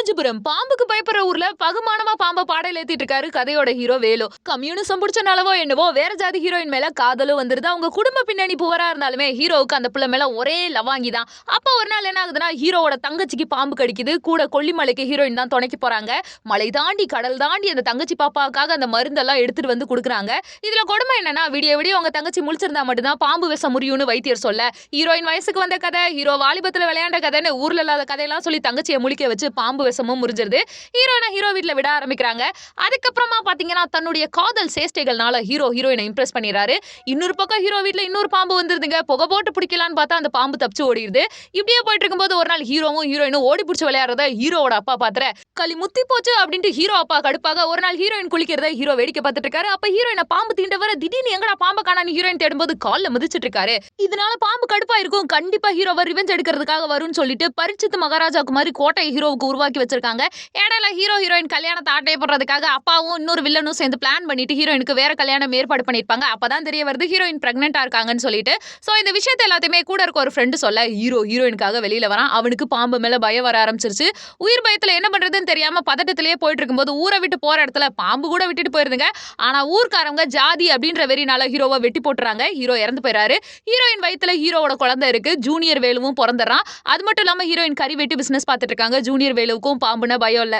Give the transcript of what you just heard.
காஞ்சிபுரம். பாம்புக்கு பயப்படுற ஊர்ல பகுமானமா பாம்பை பாடையில ஏத்திட்டு இருக்காரு கதையோட ஹீரோ வேலு. கம்யூனிசம் பிடிச்சனாலவோ என்னவோ வேற ஜாதி ஹீரோயின் மேல காதலும் வந்துருது. அவங்க குடும்ப பின்னணி புவரா இருந்தாலுமே ஹீரோவுக்கு அந்த பிள்ளை மேல ஒரே லவாங்கி தான். அப்ப ஒரு நாள் என்ன ஆகுதுன்னா ஹீரோவோட தங்கச்சிக்கு பாம்பு கடிக்குது. கூட கொல்லிமலைக்கு ஹீரோயின் தான் துணைக்கு போறாங்க. மலை தாண்டி கடல் தாண்டி அந்த தங்கச்சி பாப்பாவுக்காக அந்த மருந்தெல்லாம் எடுத்துட்டு வந்து கொடுக்குறாங்க. இதுல கொடுமை என்னன்னா விடிய விடிய உங்க தங்கச்சி முழிச்சிருந்தா மட்டும்தான் பாம்பு விஷம் முறியும்னு வைத்தியர் சொல்ல. ஹீரோயின் வயசுக்கு வந்த கதை ஹீரோ வாலிபத்துல விளையாண்ட கதைன்னு ஊர்ல இல்லாத கதையெல்லாம் சொல்லி தங்கச்சியை முழிக்க வச்சு பாம்பு விஷமும் முறிஞ்சிருது. ஹீரோயினை ஹீரோ வீட்டில் விட ஆரம்பிக்கிறாங்க. அதுக்கப்புறமா பாத்தீங்கன்னா தன்னுடைய காதல் சேஷ்டைகள்னால ஹீரோ ஹீரோயினை இம்ப்ரெஸ் பண்ணிடுறாரு. இன்னொரு பக்கம் ஹீரோ வீட்டில் இன்னொரு பாம்பு வந்துருதுங்க. புகை போட்டு பிடிக்கலான்னு பார்த்தா அந்த பாம்பு தப்பிச்சு ஓடிடுது. இப்படியே போயிட்டு இருக்கும்போது ஒரு நாள் ஹீரோவும் ஹீரோயினும் ஓடி பிடிச்சி விளையாடுறத ஹீரோவோட அப்பா பாத்துற களி முத்தி போச்சு அப்படின்ட்டு ஹீரோ அப்பா கடுப்பாக ஒரு நாள் ஹீரோயின் குளிக்கிறத ஹீரோ வேடிக்கை பார்த்துட்டு இருக்காரு. அப்ப ஹீரோயினை பாம்பு தீண்ட வர திடீர்னு எங்கடா பாம்பு காணான்னு ஹீரோயின் தேடும்போது காலில் மிதிச்சிட்டு இருக்காரு. இதனால பாம்பு கடுப்பா இருக்கும் கண்டிப்பா ஹீரோவை ரிவெஞ்ச் எடுக்கிறதுக்காக வரும்னு சொல்லிட்டு பரிச்சித்து மகாராஜாக்கு மாதிரி கோட்டை ஹீரோவுக்கு உருவாக்கி வச்சிருக்காங்க. இடையில ஹீரோ ஹீரோயின் கல்யாணத்தை ஆட்டை போடுறதுக்காக அப்பாவும் இன்னொரு வில்லனும் சேர்ந்து பிளான் பண்ணிட்டு ஹீரோயினுக்கு வேற கல்யாணம் ஏற்பாடு பண்ணிருப்பாங்க அப்பதான் தெரிய வருது ஹீரோயின் பிரெக்னெண்டா இருக்காங்கன்னு சொல்லிட்டு. ஸோ இந்த விஷயத்தை எல்லாத்தையுமே கூட இருக்க ஒரு ஃப்ரெண்டு சொல்ல ஹீரோ ஹீரோயினுக்காக வெளியில வரான். அவனுக்கு பாம்பு மேல பயம் வர ஆரம்பிச்சிருச்சு. உயிர் பயத்துல என்ன பண்றதுன்னு தெரியாம பதட்டத்திலேயே போயிட்டு இருக்கும்போது ஊரை விட்டு போற இடத்துல பாம்பு கூட விட்டுட்டு போயிருந்துங்க ஆனா ஊர்க்காரங்க ஜாதி அப்படின்ற வெறினால ஹீரோவை வெட்டி போட்டுறாங்க. ஹீரோ இறந்து போயிறாரு. ஹீரோயின் வயிற்றுல ஹீரோவோட குழந்தை இருக்கு. ஜூனியர் வேலுவும் பிறந்துடுறான். அது மட்டும் இல்லாம ஹீரோயின் கறி வெட்டி பிசினஸ் பார்த்துட்டு இருக்காங்க. ஜூனியர் வேலுவுக்கும் பாம்புனா பயம் இல்ல.